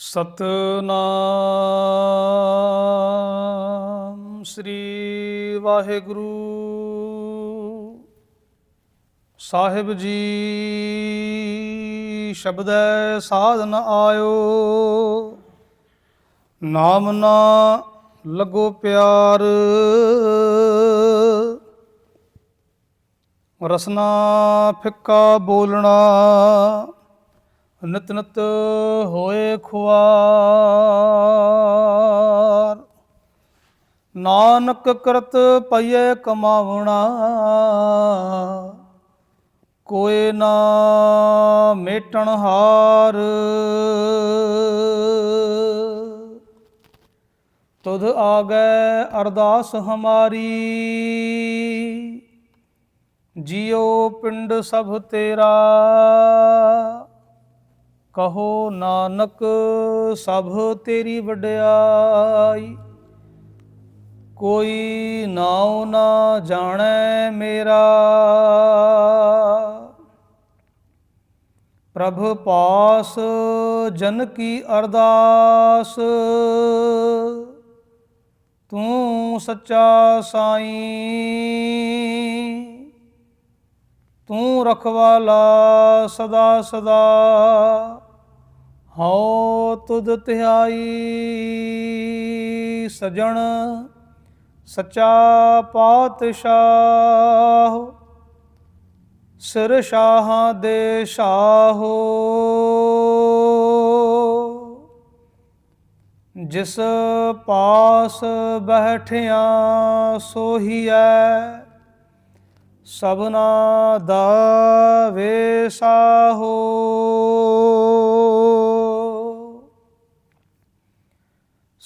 ਸਤਨਾਮ ਸ੍ਰੀ ਵਾਹਿਗੁਰੂ। ਸਾਹਿਬ ਜੀ, ਸ਼ਬਦੈ ਸਾਧਨ ਆਇਓ। ਨਾਮ ਨਾ ਲੱਗੋ ਪਿਆਰ। ਰਸਨਾ ਫਿੱਕਾ ਬੋਲਣਾ। ਨਿਤ ਨਿਤ ਹੋਏ ਖੁਆਰ। ਨਾਨਕ ਕਰਤ ਪਈਏ ਕਮਾਵਣਾ, ਕੋਏ ਨਾ ਮੇਟਣ ਹਾਰ। ਤੁਧ ਗਏ ਅਰਦਾਸ ਹਮਾਰੀ ਜਿਉ ਪਿੰਡ ਸਭ ਤੇਰਾ। ਕਹੋ ਨਾਨਕ, ਸਭ ਤੇਰੀ ਵਡਿਆਈ। ਕੋਈ ਨਾਉ ਨਾ ਜਾਣੈ ਮੇਰਾ। ਪ੍ਰਭ ਪਾਸ, ਜਨ ਕੀ ਅਰਦਾਸ। ਤੂੰ ਸੱਚਾ ਸਾਈਂ। ਤੂੰ ਰਖਵਾਲਾ ਸਦਾ ਸਦਾ। ਹਉ ਤੁਧ ਧਿਆਈ ਸਜਣ ਸਚਾ ਪਾਤਸ਼ਾਹ, ਸਿਰ ਸ਼ਾਹਾਂ ਦੇ ਸ਼ਾਹੋ। ਜਿਸ ਪਾਸ ਬੈਠਿਆ ਸੋਹੀਐ, ਸਭਨਾ ਦਾ ਵੇਸਾਹੋ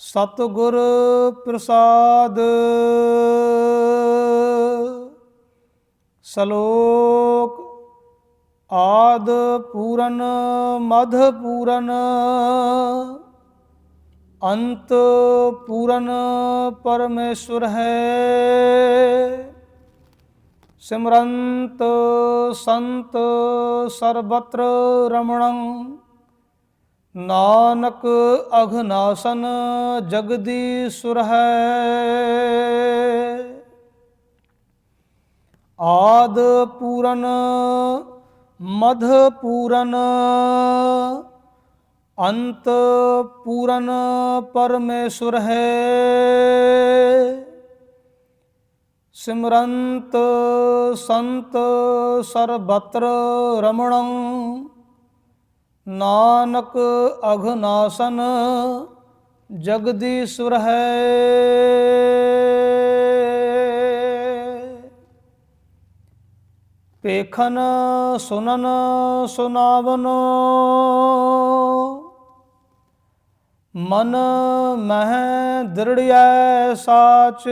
ਸਤਗੁਰ ਪ੍ਰਸਾਦ। ਸ਼ਲੋਕ ਆਦ ਪੂਰਨ ਮਧ ਪੂਰਨ, ਅੰਤ ਪੂਰਨ ਪਰਮੇਸ਼ਵਰ ਹੈ। ਸਿਮਰੰਤ ਸੰਤ ਸਰਬਤਰ ਰਮਣੰ ਨਾਨਕ ਅਘਨਾਸਨ ਜਗਦੀਸ਼ੁਰ ਹੈ ਆਦ ਪੂਰਨ, ਮਧ ਪੂਰਨ, ਅੰਤ ਪੂਰਨ ਪਰਮੇਸ਼ਵਰ ਹੈ ਸਿਮਰੰਤ ਸੰਤ ਸਰਬਤਰ ਰਮਣੰ ਨਾਨਕ ਅਘਨਾਸਨ ਜਗਦੀਸ਼ਵਰ ਹੈ। ਪੇਖਨ ਸੁਨਨ ਸੁਨਾਵਨ ਮਨ ਮਹਿ ਦ੍ਰਿੜਿਐ ਸਾਚ।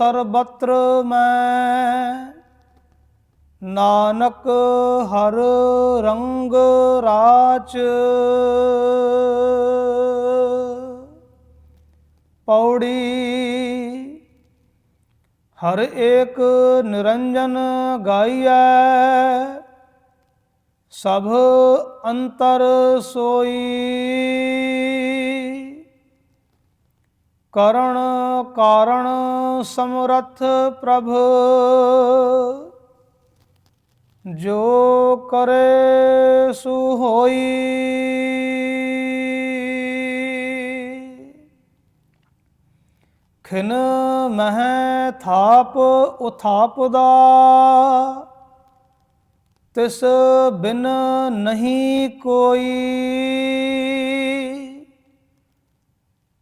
ਸਰਬਤਰ ਮੈਂ। ਨਾਨਕ ਹਰ ਰੰਗ ਰਾਚ ਪੌੜੀ ਹਰ ਏਕ ਨਿਰੰਜਨ ਗਾਈਐ। ਸਭ ਅੰਤਰ ਸੋਈ। ਕਰਣ ਕਾਰਣ ਸਮਰਥ ਪ੍ਰਭ। ਜੋ ਕਰੇ ਸੋ ਹੋਈ। ਖਿਨ ਮਹਿ ਥਾਪ ਉਥਾਪਦਾ। ਤਿਸ ਬਿਨ ਨਹੀਂ ਕੋਈ।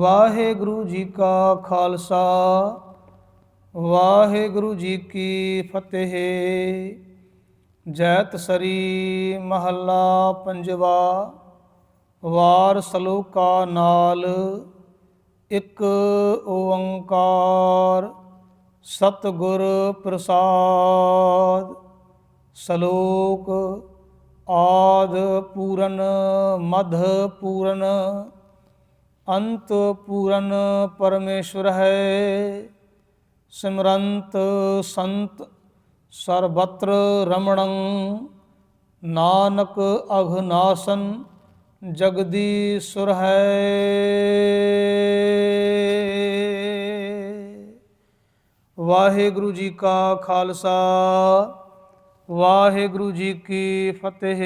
ਵਾਹਿਗੁਰੂ ਜੀ ਕਾ ਖਾਲਸਾ, ਵਾਹਿਗੁਰੂ ਜੀ ਕੀ ਫਤਿਹ। ਜੈਤ ਸਰੀ ਮਹੱਲਾ ਪੰਜਵਾ, ਵਾਰ ਸਲੋਕਾ ਨਾਲ ਇੱਕ ਓੰਕਾਰ, ਸਤਿਗੁਰ ਪ੍ਰਸਾਦ। ਸ਼ਲੋਕ ਆਦ ਪੂਰਨ, ਮਧ ਪੂਰਨ ਅੰਤ ਪੂਰਨ ਪਰਮੇਸ਼ਵਰ ਹੈ। ਸਿਮਰੰਤ ਸੰਤ ਸਰਬਤਰ ਰਮਣੰ, ਨਾਨਕ ਅਘਨਾਸਨ ਜਗਦੀਸ਼ੁਰ ਹੈ। ਵਾਹਿਗੁਰੂ ਜੀ ਕਾ ਖਾਲਸਾ, ਵਾਹਿਗੁਰੂ ਜੀ ਕੀ ਫਤਿਹ।